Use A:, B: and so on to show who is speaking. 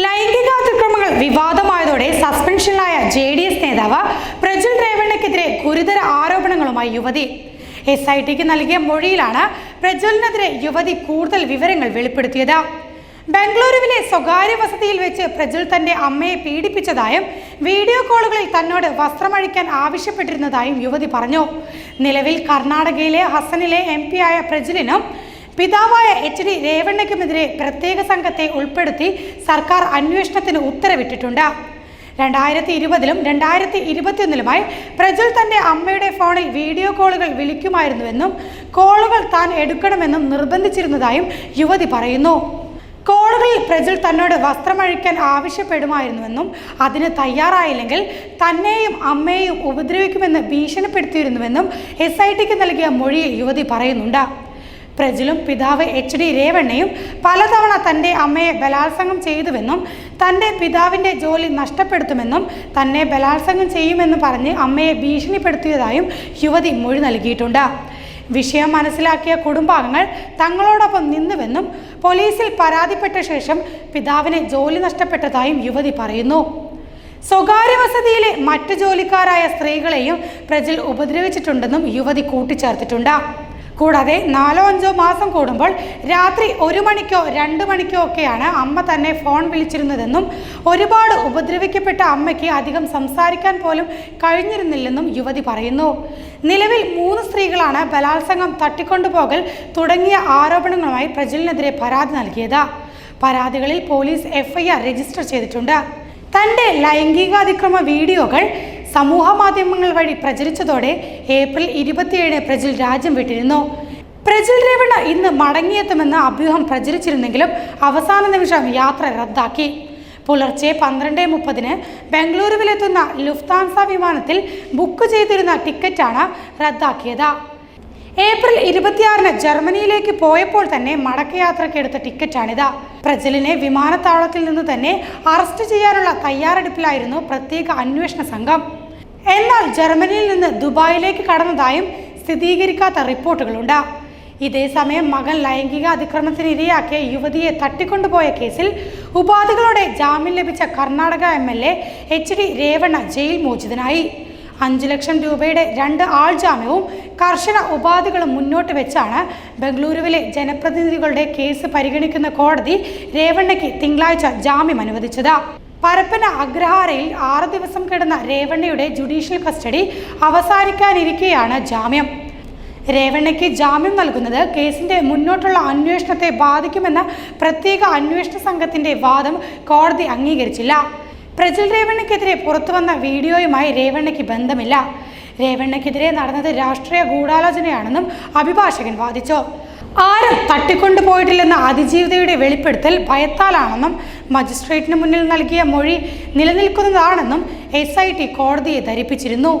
A: ലൈംഗികാതിക്രമങ്ങൾ വിവാദമായതോടെ സസ്പെൻഷനിലായ J D S നേതാവ് പ്രജ്വൽ രേവണ്ണയ്ക്കെതിരെ ഗുരുതര ആരോപണങ്ങളുമായി യുവതി. എസ് ഐ ടിക്ക് നൽകിയ മൊഴിയിലാണ് പ്രജ്വലിനെതിരെ യുവതി കൂടുതൽ വിവരങ്ങൾ വെളിപ്പെടുത്തിയത്. ബംഗളൂരുവിലെ സ്വകാര്യ വസതിയിൽ വെച്ച് പ്രജ്വൽ തന്റെ അമ്മയെ പീഡിപ്പിച്ചതായും വീഡിയോ കോളുകളിൽ തന്നോട് വസ്ത്രമഴിക്കാൻ ആവശ്യപ്പെട്ടിരുന്നതായും യുവതി പറഞ്ഞു. നിലവിൽ കർണാടകയിലെ ഹസനിലെ എം ആയ പ്രജ്വലിനും പിതാവായ എച്ച് ഡി രേവണ്ണയ്ക്കുമെതിരെ പ്രത്യേക സംഘത്തെ ഉൾപ്പെടുത്തി സർക്കാർ അന്വേഷണത്തിന് ഉത്തരവിട്ടിട്ടുണ്ട്. രണ്ടായിരത്തി ഇരുപതിലും രണ്ടായിരത്തി ഇരുപത്തിയൊന്നിലുമായി പ്രജ്വൽ തന്റെ അമ്മയുടെ ഫോണിൽ വീഡിയോ കോളുകൾ വിളിക്കുമായിരുന്നുവെന്നും കോളുകൾ താൻ എടുക്കണമെന്നും നിർബന്ധിച്ചിരുന്നതായും യുവതി പറയുന്നു. കോളുകളിൽ പ്രജ്വൽ തന്നോട് വസ്ത്രമഴിക്കാൻ ആവശ്യപ്പെടുമായിരുന്നുവെന്നും അതിന് തയ്യാറായില്ലെങ്കിൽ തന്നെയും അമ്മയെയും ഉപദ്രവിക്കുമെന്ന് ഭീഷണിപ്പെടുത്തിയിരുന്നുവെന്നും എസ് ഐ ടിക്ക് നൽകിയ മൊഴിയിൽ യുവതി പറയുന്നുണ്ട്. പ്രജലും പിതാവ് എച്ച് ഡി രേവണ്ണയും പലതവണ തന്റെ അമ്മയെ ബലാത്സംഗം ചെയ്തുവെന്നും തന്റെ പിതാവിന്റെ ജോലി നഷ്ടപ്പെടുത്തുമെന്നും തന്നെ ബലാത്സംഗം ചെയ്യുമെന്ന് പറഞ്ഞ് അമ്മയെ ഭീഷണിപ്പെടുത്തിയതായും യുവതി മൊഴി നൽകിയിട്ടുണ്ട്. വിഷയം മനസ്സിലാക്കിയ കുടുംബാംഗങ്ങൾ തങ്ങളോടൊപ്പം നിന്നുവെന്നും പോലീസിൽ പരാതിപ്പെട്ട ശേഷം പിതാവിനെ ജോലി നഷ്ടപ്പെട്ടതായും യുവതി പറയുന്നു. സ്വകാര്യ വസതിയിലെ മറ്റു ജോലിക്കാരായ സ്ത്രീകളെയും പ്രജിൽ ഉപദ്രവിച്ചിട്ടുണ്ടെന്നും യുവതി കൂട്ടിച്ചേർത്തിട്ടുണ്ട്. കൂടാതെ നാലോ അഞ്ചോ മാസം കൂടുമ്പോൾ രാത്രി ഒരു മണിക്കോ രണ്ട് മണിക്കോ ഒക്കെയാണ് അമ്മ തന്നെ ഫോൺ വിളിച്ചിരുന്നതെന്നും ഒരുപാട് ഉപദ്രവിക്കപ്പെട്ട അമ്മയ്ക്ക് അധികം സംസാരിക്കാൻ പോലും കഴിഞ്ഞിരുന്നില്ലെന്നും യുവതി പറയുന്നു. നിലവിൽ മൂന്ന് സ്ത്രീകളാണ് ബലാത്സംഗം തട്ടിക്കൊണ്ടുപോകൽ തുടങ്ങിയ ആരോപണങ്ങളുമായി പ്രജലിനെതിരെ പരാതി നൽകിയത്. പരാതികളിൽ പോലീസ് എഫ്ഐആർ രജിസ്റ്റർ ചെയ്തിട്ടുണ്ട്. തന്റെ ലൈംഗികാതിക്രമ വീഡിയോകൾ സമൂഹ മാധ്യമങ്ങൾ വഴി പ്രചരിച്ചതോടെ ഏപ്രിൽ ഇരുപത്തിയേഴ് പ്രജിൽ രാജ്യം വിട്ടിരുന്നു. പ്രജിൽ രേവണ്ണ ഇന്ന് മടങ്ങിയെത്തുമെന്ന അഭ്യൂഹം പ്രചരിച്ചിരുന്നെങ്കിലും അവസാന നിമിഷം യാത്ര റദ്ദാക്കി. പുലർച്ചെ പന്ത്രണ്ട് മുപ്പതിന് ബംഗളൂരുവിലെത്തുന്ന ലുഫ്താൻസ വിമാനത്തിൽ ബുക്ക് ചെയ്തിരുന്ന ടിക്കറ്റാണ് റദ്ദാക്കിയത്. ഏപ്രിൽ ഇരുപത്തിയാറിന് ജർമ്മനിയിലേക്ക് പോയപ്പോൾ തന്നെ മടക്കയാത്രയ്ക്ക് എടുത്ത ടിക്കറ്റാണിത്. പ്രജലിനെ വിമാനത്താവളത്തിൽ നിന്ന് തന്നെ അറസ്റ്റ് ചെയ്യാനുള്ള തയ്യാറെടുപ്പിലായിരുന്നു പ്രത്യേക അന്വേഷണ സംഘം. എന്നാൽ ജർമ്മനിയിൽ നിന്ന് ദുബായിലേക്ക് കടന്നതായും സ്ഥിരീകരിക്കാത്ത റിപ്പോർട്ടുകളുണ്ട്. ഇതേസമയം മകൻ ലൈംഗിക അതിക്രമത്തിന് ഇരയാക്കിയ യുവതിയെ തട്ടിക്കൊണ്ടുപോയ കേസിൽ ഉപാധികളോടെ ജാമ്യം ലഭിച്ച Karnataka M L A H D Revanna jail മോചിതനായി. അഞ്ചു ലക്ഷം രൂപയുടെ രണ്ട് ആൾ ജാമ്യവും കർശന ഉപാധികളും മുന്നോട്ട് വെച്ചാണ് ബംഗളൂരുവിലെ ജനപ്രതിനിധികളുടെ കേസ് പരിഗണിക്കുന്ന കോടതി രേവണ്ണയ്ക്ക് തിങ്കളാഴ്ച ജാമ്യം അനുവദിച്ചത്. പരപ്പന അഗ്രഹാരയിൽ ആറ് ദിവസം കിടന്ന രേവണ്ണയുടെ ജുഡീഷ്യൽ കസ്റ്റഡി അവസാനിക്കാനിരിക്കെയാണ് ജാമ്യം. രേവണ്ണയ്ക്ക് ജാമ്യം നൽകുന്നത് കേസിന്റെ മുന്നോട്ടുള്ള അന്വേഷണത്തെ ബാധിക്കുമെന്ന പ്രത്യേക അന്വേഷണ സംഘത്തിന്റെ വാദം കോടതി അംഗീകരിച്ചില്ല. പ്രജിൽ രേവണ്ണയ്ക്കെതിരെ പുറത്തുവന്ന വീഡിയോയുമായി രേവണ്ണയ്ക്ക് ബന്ധമില്ല. രേവണ്ണയ്ക്കെതിരെ നടന്നത് രാഷ്ട്രീയ ഗൂഢാലോചനയാണെന്നും അഭിഭാഷകൻ വാദിച്ചു. ആരും തട്ടിക്കൊണ്ടുപോയിട്ടില്ലെന്ന അതിജീവിതയുടെ വെളിപ്പെടുത്തൽ ഭയത്താലാണെന്നും മജിസ്ട്രേറ്റിന് മുന്നിൽ നൽകിയ മൊഴി നിലനിൽക്കുന്നതാണെന്നും എസ് കോടതിയെ ധരിപ്പിച്ചിരുന്നു.